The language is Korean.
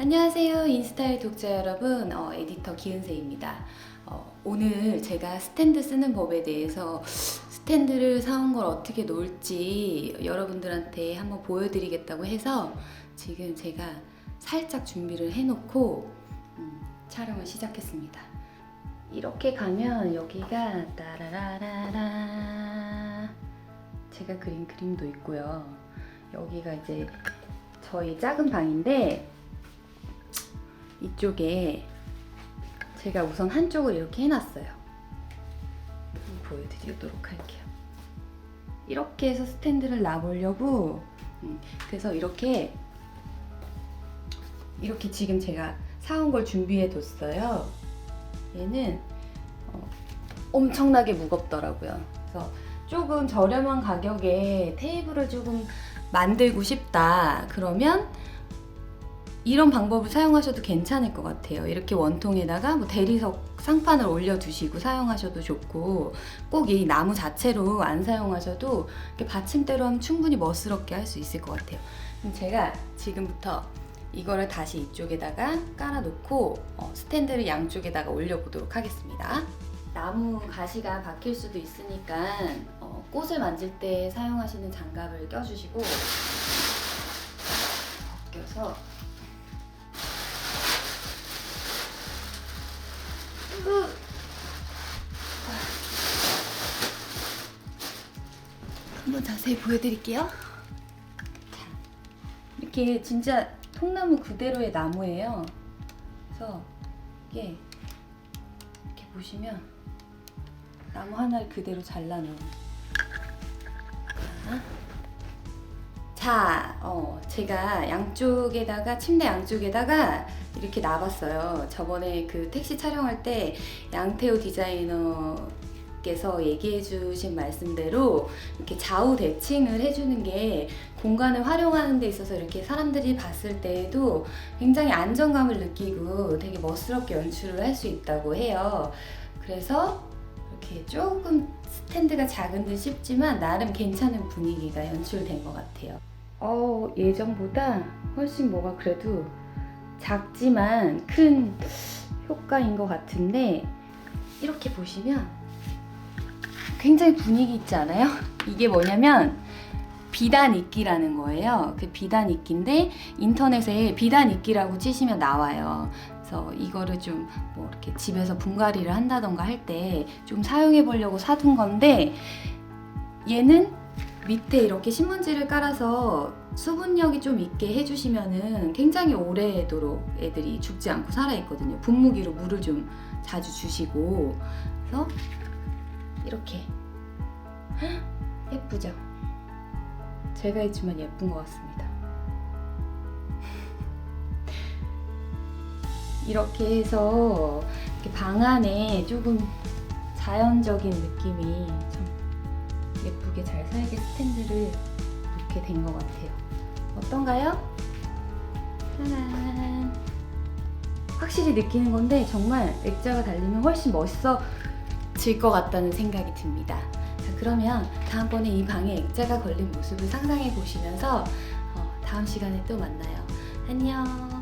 안녕하세요 인스타의 독자 여러분. 어, 에디터 기은세입니다. 어, 오늘 제가 스탠드 쓰는 법에 대해서 스탠드를 사온 걸 어떻게 놓을지 여러분들한테 한번 보여드리겠다고 해서 지금 제가 살짝 준비를 해놓고 음, 촬영을 시작했습니다. 이렇게 가면 여기가 따라라라라. 제가 그린 그림도 있고요. 여기가 이제 저희 작은 방인데 이쪽에 제가 우선 한쪽을 이렇게 해놨어요. 보여드리도록 할게요. 이렇게 해서 스탠드를 놔보려고 음, 그래서 이렇게 이렇게 지금 제가 사온 걸 준비해 뒀어요. 얘는 어, 엄청나게 무겁더라고요. 그래서 조금 저렴한 가격에 테이블을 조금 만들고 싶다. 그러면 이런 방법을 사용하셔도 괜찮을 것 같아요. 이렇게 원통에다가 뭐 대리석 상판을 올려두시고 사용하셔도 좋고 꼭 이 나무 자체로 안 사용하셔도 이렇게 받침대로 하면 충분히 멋스럽게 할 수 있을 것 같아요. 그럼 제가 지금부터 이거를 다시 이쪽에다가 깔아놓고 어, 스탠드를 양쪽에다가 올려보도록 하겠습니다. 나무 가시가 박힐 수도 있으니까 어, 꽃을 만질 때 사용하시는 장갑을 껴주시고 벗겨서 한번 자세히 보여드릴게요. 자, 이렇게 진짜 통나무 그대로의 나무예요. 그래서 이게 이렇게 보시면 나무 하나를 그대로 잘라놓은. 자, 자, 어, 제가 양쪽에다가 침대 양쪽에다가 이렇게 놔봤어요. 저번에 그 택시 촬영할 때 양태호 디자이너께서 얘기해주신 말씀대로 이렇게 좌우 대칭을 해주는 게 공간을 활용하는 데 있어서 이렇게 사람들이 봤을 때에도 굉장히 안정감을 느끼고 되게 멋스럽게 연출을 할 수 있다고 해요. 그래서 이렇게 조금 스탠드가 작은 듯 싶지만 나름 괜찮은 분위기가 연출된 것 같아요. 어, 예전보다 훨씬 뭐가 그래도 작지만 큰 효과인 것 같은데 이렇게 보시면 굉장히 분위기 있지 않아요? 이게 뭐냐면 비단 이끼라는 거예요. 그 비단 이끼인데 인터넷에 비단 이끼라고 치시면 나와요. 그래서 이거를 좀 뭐 이렇게 집에서 분갈이를 한다던가 할 때 좀 사용해 보려고 사둔 건데 얘는 밑에 이렇게 신문지를 깔아서 수분력이 좀 있게 해주시면은 굉장히 오래도록 애들이 죽지 않고 살아있거든요. 분무기로 물을 좀 자주 주시고 그래서 이렇게 헉, 예쁘죠? 제가 했지만 예쁜 것 같습니다. 이렇게 해서 방 안에 조금 자연적인 느낌이 좀 예쁘게 잘 살게 스탠드를 놓게 된 것 같아요. 어떤가요? 짜란. 확실히 느끼는 건데 정말 액자가 달리면 훨씬 멋있어질 것 같다는 생각이 듭니다. 자, 그러면 다음번에 이 방에 액자가 걸린 모습을 상상해 보시면서 어, 다음 시간에 또 만나요. 안녕.